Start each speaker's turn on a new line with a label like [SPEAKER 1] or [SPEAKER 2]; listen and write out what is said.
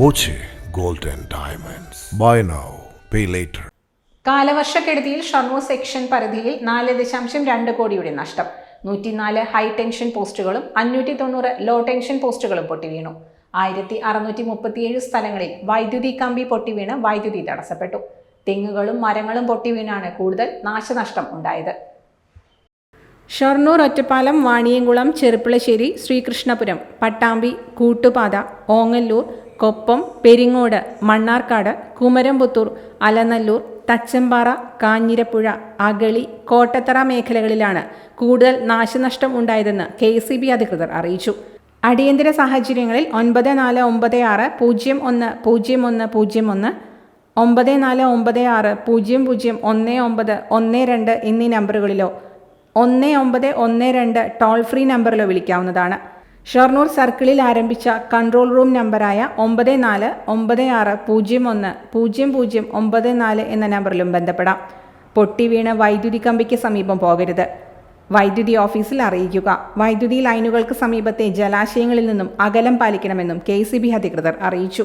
[SPEAKER 1] Boche golden diamonds. Buy now pay later
[SPEAKER 2] കാലവർഷക്കെടുതിയിൽ Shoranur section പരിധിയിൽ നാല് ദശാംശം രണ്ട് കോടിയുടെ നഷ്ടം. നൂറ്റിനാല് ഹൈ ടെൻഷൻ പോസ്റ്റുകളും അഞ്ഞൂറ്റി തൊണ്ണൂറ് ലോ ടെൻഷൻ പോസ്റ്റുകളും പൊട്ടിവീണു. ആയിരത്തി അറുന്നൂറ്റി മുപ്പത്തിയേഴ് സ്ഥലങ്ങളിൽ വൈദ്യുതി കമ്പി പൊട്ടിവീണ് വൈദ്യുതി തടസ്സപ്പെട്ടു. തെങ്ങുകളും മരങ്ങളും പൊട്ടി വീണാണ് കൂടുതൽ നാശനഷ്ടം ഉണ്ടായത്. ഷൊർണൂർ ഒറ്റപ്പാലം വാണിയംകുളം ചെറുപ്പിളശ്ശേരി ശ്രീകൃഷ്ണപുരം പട്ടാമ്പി കൂട്ടുപാത ഓങ്ങല്ലൂർ കൊപ്പം പെരിങ്ങോട് മണ്ണാർക്കാട് കുമരംപുത്തൂർ അലനല്ലൂർ തച്ചമ്പാറ കാഞ്ഞിരപ്പുഴ അഗളി കോട്ടത്തറ മേഖലകളിലാണ് കൂടുതൽ നാശനഷ്ടം ഉണ്ടായതെന്ന് കെ സി ബി അധികൃതർ അറിയിച്ചു. അടിയന്തര സാഹചര്യങ്ങളിൽ ഒൻപത് നാല് ഒമ്പത് ആറ് പൂജ്യം ഒന്ന് പൂജ്യം ഒന്ന് പൂജ്യം ഒന്ന് ഒമ്പത് നാല് ഒമ്പത് ആറ് പൂജ്യം പൂജ്യം ഒന്ന് ഒമ്പത് ഒന്ന് രണ്ട് എന്നീ നമ്പറുകളിലോ ഒന്ന് ഒമ്പത് ഒന്ന് രണ്ട് ടോൾ ഫ്രീ നമ്പറിലോ വിളിക്കാവുന്നതാണ്. ഷൊർണൂർ സർക്കിളിൽ ആരംഭിച്ച കൺട്രോൾ റൂം നമ്പറായ ഒമ്പത് നാല് ഒമ്പത് ആറ് പൂജ്യം ഒന്ന് പൂജ്യം പൂജ്യം ഒമ്പത് നാല് എന്ന നമ്പറിലും ബന്ധപ്പെടാം. പൊട്ടി വീണ വൈദ്യുതി കമ്പിക്ക് സമീപം പോകരുത്. വൈദ്യുതി ഓഫീസിൽ അറിയിക്കുക. വൈദ്യുതി ലൈനുകൾക്ക് സമീപത്തെ ജലാശയങ്ങളിൽ നിന്നും അകലം പാലിക്കണമെന്നും കെ അധികൃതർ അറിയിച്ചു.